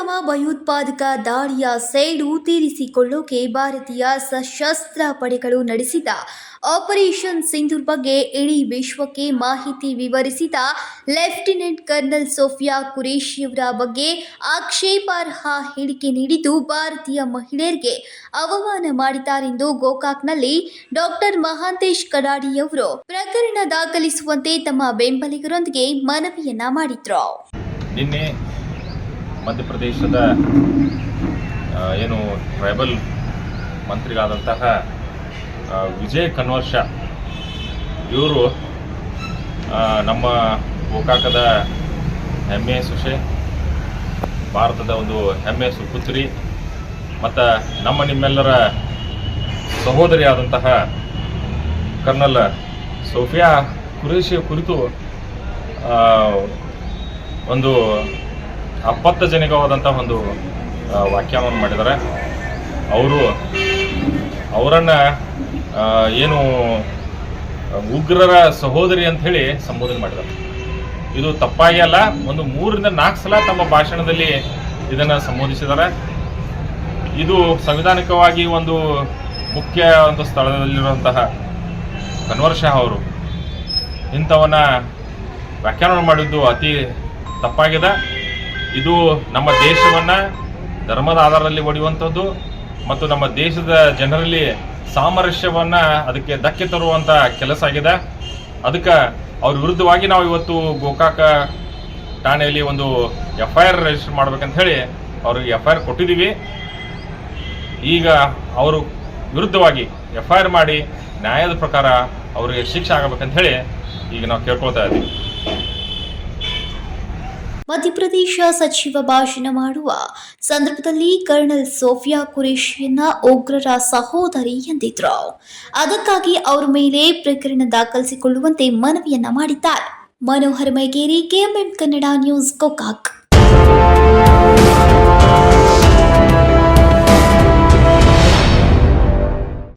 ಪುಲ್ವಾಮಾ ಭಯೋತ್ಪಾದಕ ದಾಳಿಯ ಸೈಡು ತೀರಿಸಿಕೊಳ್ಳೋಕೆ ಭಾರತೀಯ ಸಶಸ್ತ್ರ ಪಡೆಗಳು ನಡೆಸಿದ ಆಪರೇಷನ್ ಸಿಂಧೂರ್ ಬಗ್ಗೆ ಇಡೀ ವಿಶ್ವಕ್ಕೆ ಮಾಹಿತಿ ವಿವರಿಸಿದ ಲೆಫ್ಟಿನೆಂಟ್ ಕರ್ನಲ್ ಸೋಫಿಯಾ ಕುರೇಶಿಯವರ ಬಗ್ಗೆ ಆಕ್ಷೇಪಾರ್ಹ ಹೇಳಿಕೆ ನೀಡಿದ್ದು ಭಾರತೀಯ ಮಹಿಳೆಯರಿಗೆ ಅವಮಾನ ಮಾಡಿದ್ದಾರೆಂದು ಗೋಕಾಕ್ನಲ್ಲಿ ಡಾಕ್ಟರ್ ಮಹಾಂತೇಶ್ ಕಡಾಡಿಯವರು ಪ್ರಕರಣ ದಾಖಲಿಸುವಂತೆ ತಮ್ಮ ಬೆಂಬಲಿಗರೊಂದಿಗೆ ಮನವಿಯನ್ನ ಮಾಡಿದ್ರು. ಮಧ್ಯಪ್ರದೇಶದ ಏನು ಟ್ರೈಬಲ್ ಮಂತ್ರಿಗಳಾದಂತಹ ವಿಜಯ್ ಕನ್ವರ್ಷ ಇವರು ನಮ್ಮ ಗೋಕಾಕದ ಹೆಮ್ಮೆ ಸುಷೆ ಭಾರತದ ಒಂದು ಹೆಮ್ಮೆ ಸುಪುತ್ರಿ ಮತ್ತು ನಮ್ಮ ನಿಮ್ಮೆಲ್ಲರ ಸಹೋದರಿಯಾದಂತಹ ಕರ್ನಲ್ ಸೋಫಿಯಾ ಕುರೇಶಿಯ ಕುರಿತು ಆ, ಒಂದು ಅಪ್ಪತ್ತಜನಕವಾದಂಥ ಒಂದು ವ್ಯಾಖ್ಯಾನವನ್ನು ಮಾಡಿದ್ದಾರೆ. ಅವರು, ಅವರನ್ನು ಏನು, ಉಗ್ರರ ಸಹೋದರಿ ಅಂತ ಹೇಳಿ ಸಂಬೋಧನೆ ಮಾಡಿದ್ದಾರೆ. ಇದು ತಪ್ಪಾಗಿ ಅಲ್ಲ, ಒಂದು ಮೂರರಿಂದ ನಾಲ್ಕು ಸಲ ತಮ್ಮ ಭಾಷಣದಲ್ಲಿ ಇದನ್ನು ಸಂಬೋಧಿಸಿದ್ದಾರೆ. ಇದು ಸಂವಿಧಾನಿಕವಾಗಿ ಒಂದು ಮುಖ್ಯ ಒಂದು ಸ್ಥಳದಲ್ಲಿರುವಂತಹ ಕನ್ವರ್ ಶಾ ಅವರು ಇಂಥವನ್ನ ವ್ಯಾಖ್ಯಾನ ಮಾಡಿದ್ದು ಅತಿ ತಪ್ಪಾಗಿದೆ. ಇದು ನಮ್ಮ ದೇಶವನ್ನ ಧರ್ಮದ ಆಧಾರದಲ್ಲಿ ಒಡೆಯುವಂಥದ್ದು ಮತ್ತು ನಮ್ಮ ದೇಶದ ಜನರಲ್ಲಿ ಸಾಮರಸ್ಯವನ್ನ ಅದಕ್ಕೆ ಧಕ್ಕೆ ತರುವಂತ ಕೆಲಸ ಆಗಿದೆ. ಅದಕ್ಕೆ ಅವ್ರ ವಿರುದ್ಧವಾಗಿ ನಾವು ಇವತ್ತು ಗೋಕಾಕ ಠಾಣೆಯಲ್ಲಿ ಒಂದು ಎಫ್ ಐ ಆರ್ ರಿಜಿಸ್ಟರ್ ಮಾಡ್ಬೇಕಂತ ಹೇಳಿ ಅವ್ರಿಗೆ ಎಫ್ ಐ ಆರ್ ಕೊಟ್ಟಿದ್ದೀವಿ. ಈಗ ಅವರು ವಿರುದ್ಧವಾಗಿ ಎಫ್ ಐ ಆರ್ ಮಾಡಿ ನ್ಯಾಯದ ಪ್ರಕಾರ ಅವರಿಗೆ ಶಿಕ್ಷೆ ಆಗಬೇಕಂತ ಹೇಳಿ ಈಗ ನಾವು ಕೇಳ್ಕೊಳ್ತಾ ಇದ್ದೀವಿ. ಮಧ್ಯಪ್ರದೇಶ ಸಚಿವ ಭಾಷಣ ಮಾಡುವ ಸಂದರ್ಭದಲ್ಲಿ ಕರ್ನಲ್ ಸೋಫಿಯಾ ಕುರೇಶಿಯನ್ನ ಉಗ್ರರ ಸಹೋದರಿ ಎಂದಿದ್ರು. ಅದಕ್ಕಾಗಿ ಅವರ ಮೇಲೆ ಪ್ರಕರಣ ದಾಖಲಿಸಿಕೊಳ್ಳುವಂತೆ ಮನವಿಯನ್ನ ಮಾಡಿದ್ದಾರೆ. Manohar Maigeri, KMM Kannada news Gokak